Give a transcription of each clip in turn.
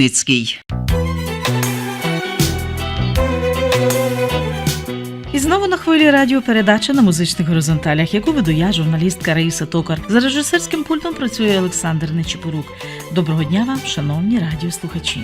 Хмельницький. І знову на хвилі радіопередача на музичних горизонталях, яку веду я, журналістка Раїса Токар. За режисерським пультом працює Олександр Нечепорук. Доброго дня вам, шановні радіослухачі.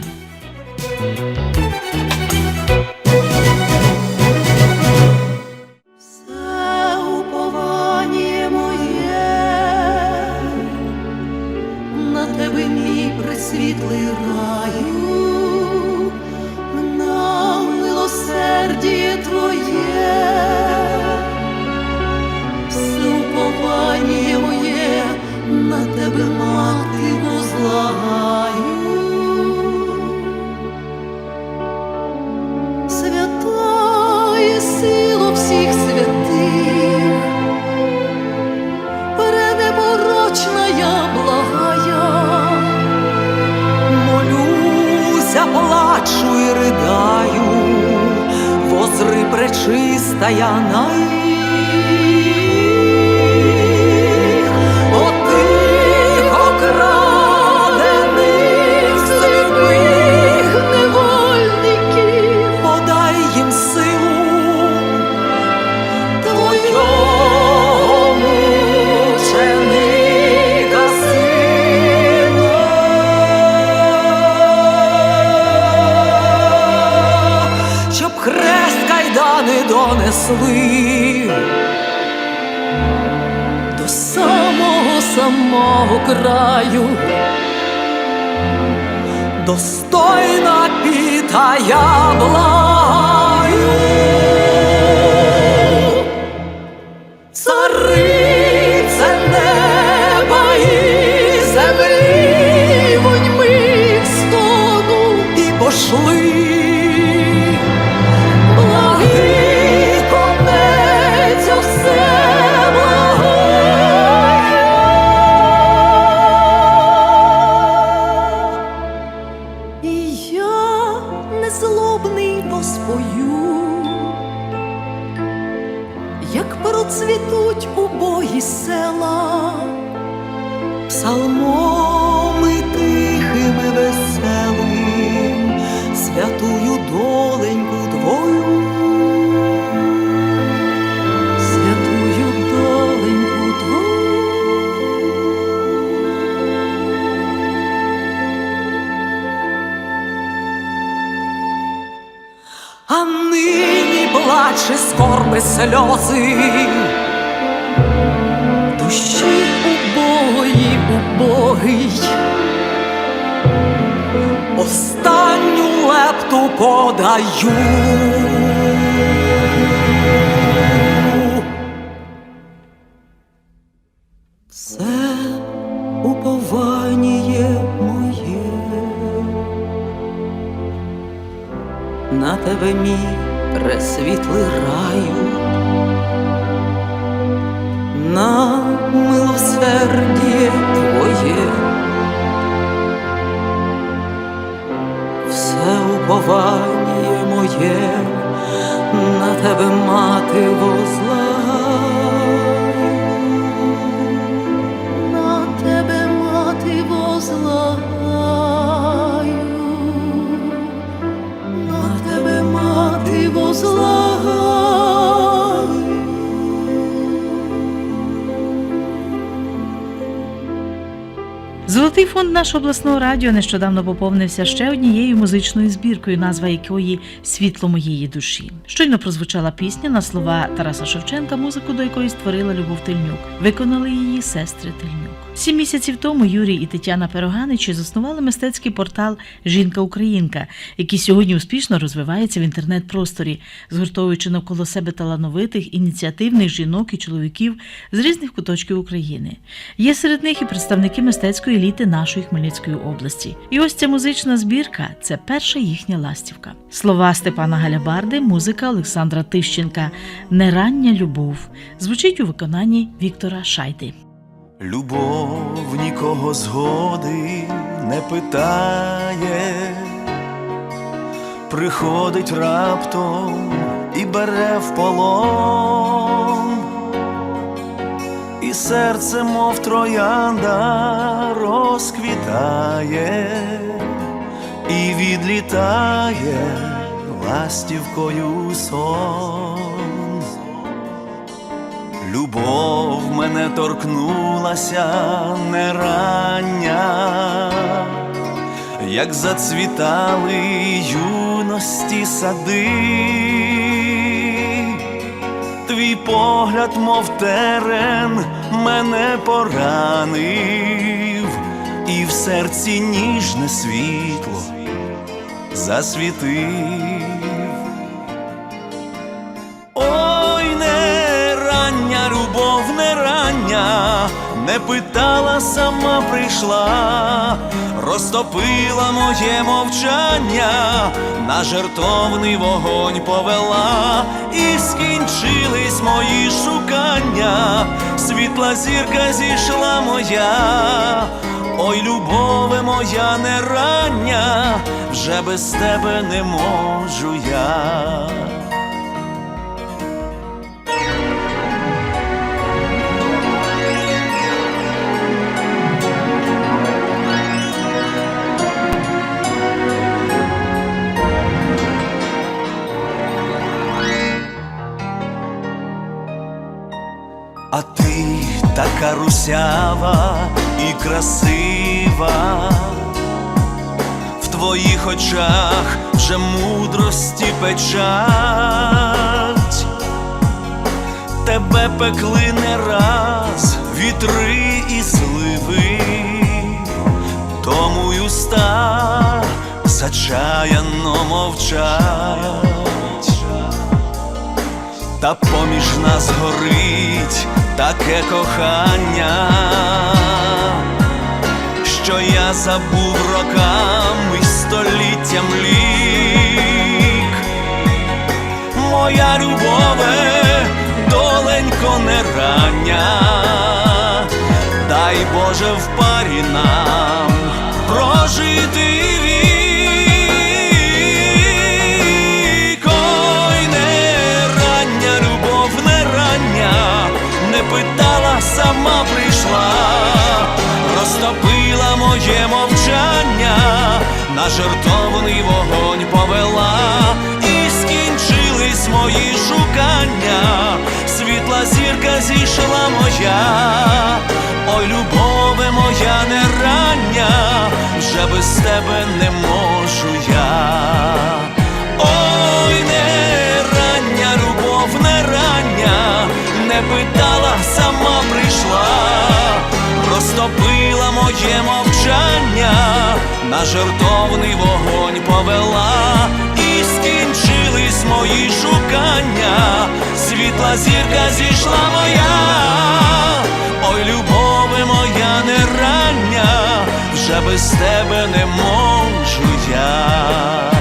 Возри пречистая донесли до самого самого краю. Достойна питая благаю. А нині плаче скорби сльози. Душі убогої, убогий, останню лепту подаю. Тебе мій пресвітлий раю, на милосердє фонд нашого обласного радіо нещодавно поповнився ще однією музичною збіркою, назва якої Світло моєї душі. Щойно прозвучала пісня на слова Тараса Шевченка, музику до якої створила Любов Тельнюк. Виконали її сестри Тельнюк. Сім місяців тому Юрій і Тетяна Пероганичі заснували мистецький портал Жінка Українка, який сьогодні успішно розвивається в інтернет-просторі, згуртовуючи навколо себе талановитих ініціативних жінок і чоловіків з різних куточків України. Є серед них і представники мистецької еліти нашої Хмельницької області. І ось ця музична збірка це перша їхня ластівка. Слова Степана Галябарди, музика Олександра Тищенка Нерання любов звучить у виконанні Віктора Шайди. Любов нікого згоди не питає, приходить раптом і бере в полон, серце, мов троянда, розквітає і відлітає ластівкою сон. Любов мене торкнулася не рання, як зацвітали юності сади, твій погляд, мов терен, мене поранив, і в серці ніжне світло засвітив. Ой, не рання, любов, не рання, не питала, сама прийшла, розтопила моє мовчання, на жертовний вогонь повела, і скінчились мої шукання, світла зірка зійшла моя. Ой, любове моя не рання, вже без тебе не можу я. А ти така русява і красива, в твоїх очах вже мудрості печать, тебе пекли не раз вітри і сливи, тому й уста зачаяно мовчать та поміж нас горить таке кохання, що я забув роками й століттям лік. Моя любове, доленько не рання, дай Боже в парі нам прожити вік. На вогонь повела, і скінчились мої шукання, світла зірка зійшла моя, ой, любове моя не рання, вже без тебе не можу я. Ой, не рання, любов, не рання, не питала, сама прийшла, розтопила моє мовчання, на жертовний вогонь повела, і скінчились мої шукання, світла зірка зійшла моя, ой, любове моя не рання, вже без тебе не можу я.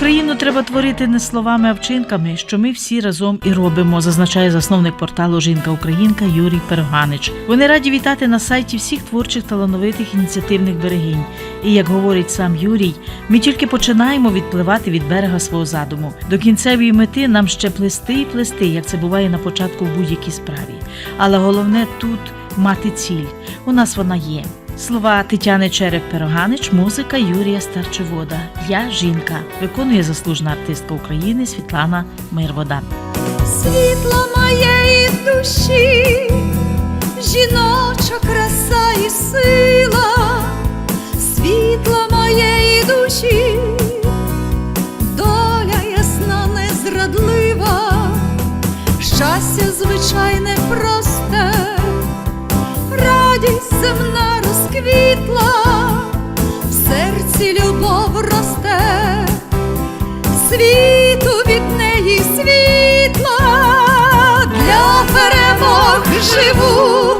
Україну треба творити не словами, а вчинками, що ми всі разом і робимо, зазначає засновник порталу Жінка Українка Юрій Перганич. Вони раді вітати на сайті всіх творчих талановитих ініціативних берегинь. І як говорить сам Юрій, ми тільки починаємо відпливати від берега свого задуму. До кінцевої мети нам ще плести і плести, як це буває на початку в будь-якій справі. Але головне тут мати ціль. У нас вона є. Слова Тетяни Череп Пероганич, музика Юрія Старчевода. Я жінка. Виконує заслужена артистка України Світлана Мирвода. світло моєї душі, жіноча краса і сила, світло моєї душі, доля ясна, незрадлива, щастя звичайне просте, розквітла, в серці любов росте світу від неї світла, для перемог живу,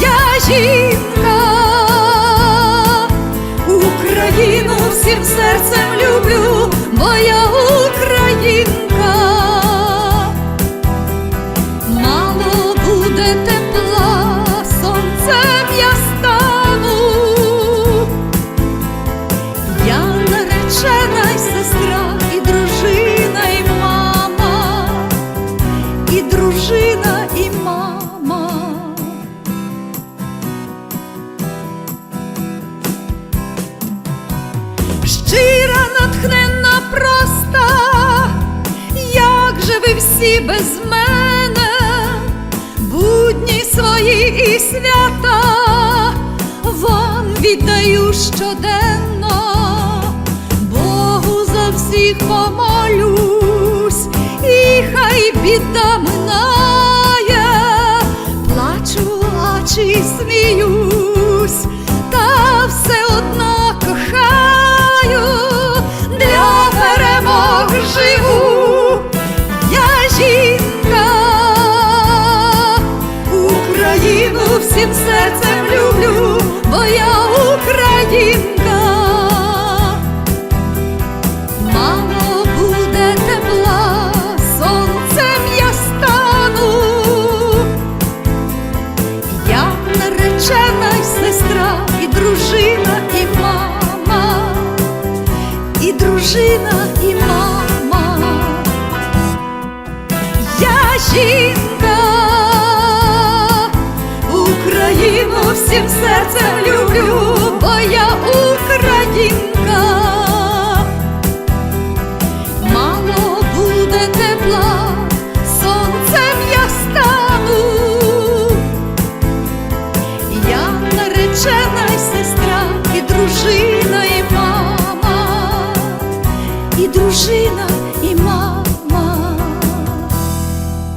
я жінка, Україну всім серцем люблю, моя Українка, всіх помолюсь, і хай біда минає, плачу, а чи сміюсь, та все одно кохаю, для перемог живу, я жінка, Україну всім серцем люблю, бо я наречена й сестра, і дружина, і мама, і дружина, і мама. Я жінка, Україну всім серцем люблю, бо я українка. І дружина, і мама.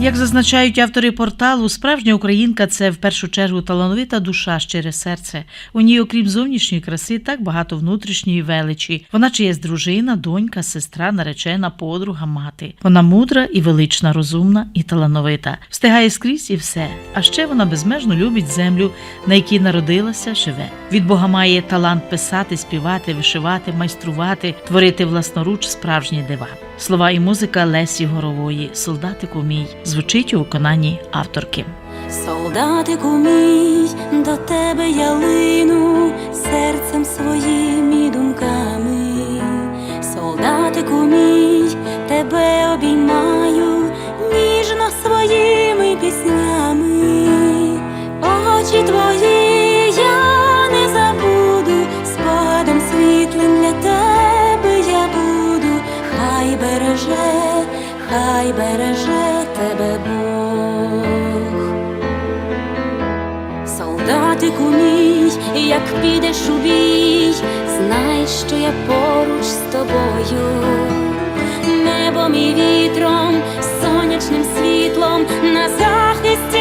Як зазначають автори порталу, справжня українка це в першу чергу талановита душа, щире серце. У ній, окрім зовнішньої краси, так багато внутрішньої величі. Вона чиясь дружина, донька, сестра, наречена, подруга, мати. Вона мудра і велична, розумна і талановита. Встигає скрізь і все. А ще вона безмежно любить землю, на якій народилася, живе. Від Бога має талант писати, співати, вишивати, майструвати, творити власноруч справжні дива. Слова і музика Лесі Горової, солдатику мій, звучить у виконанні авторки. Солдатику мій, до тебе я лину серцем своїм і думками. Солдатику мій, тебе обіймаю береже тебе Бог. Солдатику мій, як підеш у бій, знай, що я поруч з тобою, небом і вітром, сонячним світлом, на захисті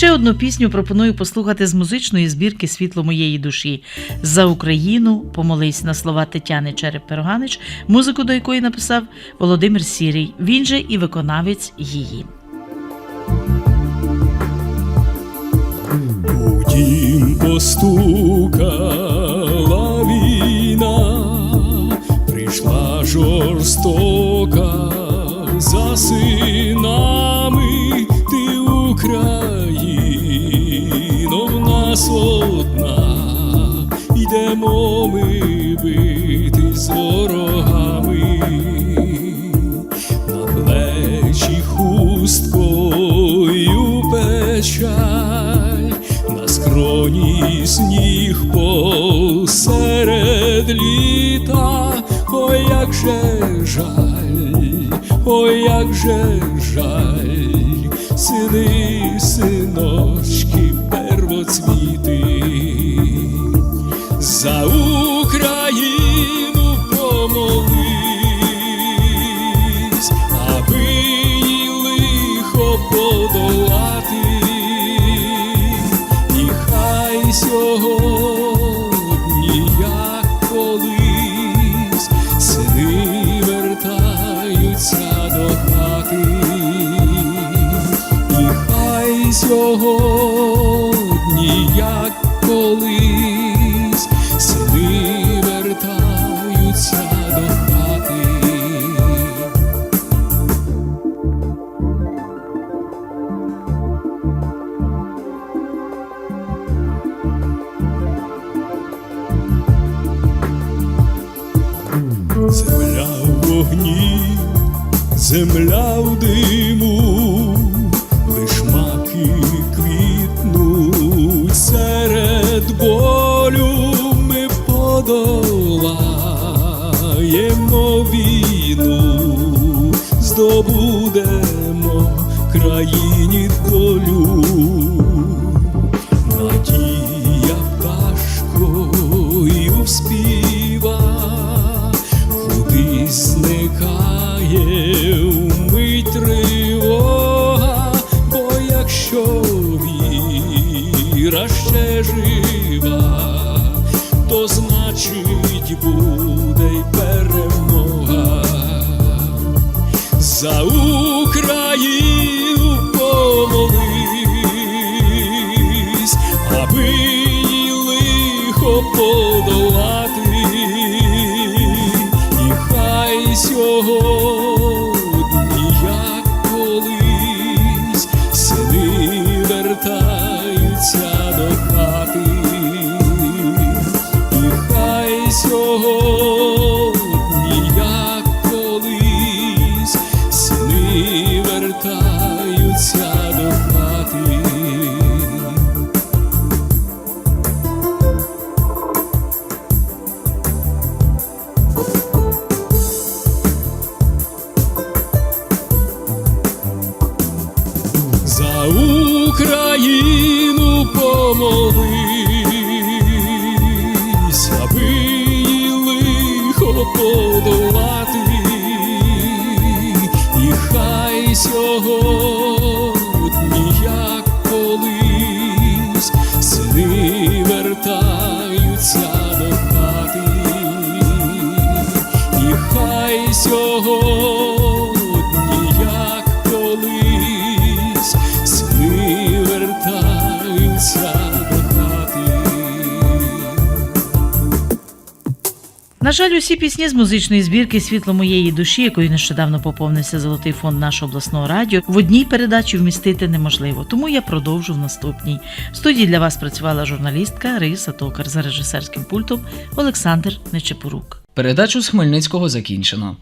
ще одну пісню пропоную послухати з музичної збірки Світло моєї душі за Україну. Помолись на слова Тетяни Череп Пероганич, музику до якої написав Володимир Сірий. Він же і виконавець її. У постукала війна, прийшла жорстока за синами, ти Україно в нас одна, йдемо ми бити з ворогами. На плечі хусткою печаль, на скроні сніг посеред літа, ой, як же жаль, ой, як же жаль, сини, синочки, За земля в диму, віра ще жива, то значить буде й перемога. За Україну сини вертаються до хати, і хай сьогодні, На жаль, усі пісні з музичної збірки Світло моєї душі, якою нещодавно поповнився золотий фонд нашого обласного радіо, в одній передачі вмістити неможливо, тому я продовжу в наступній. В студії для вас працювала журналістка Риса Токар за режисерським пультом Олександр Нечепорук. Передачу з Хмельницького закінчено.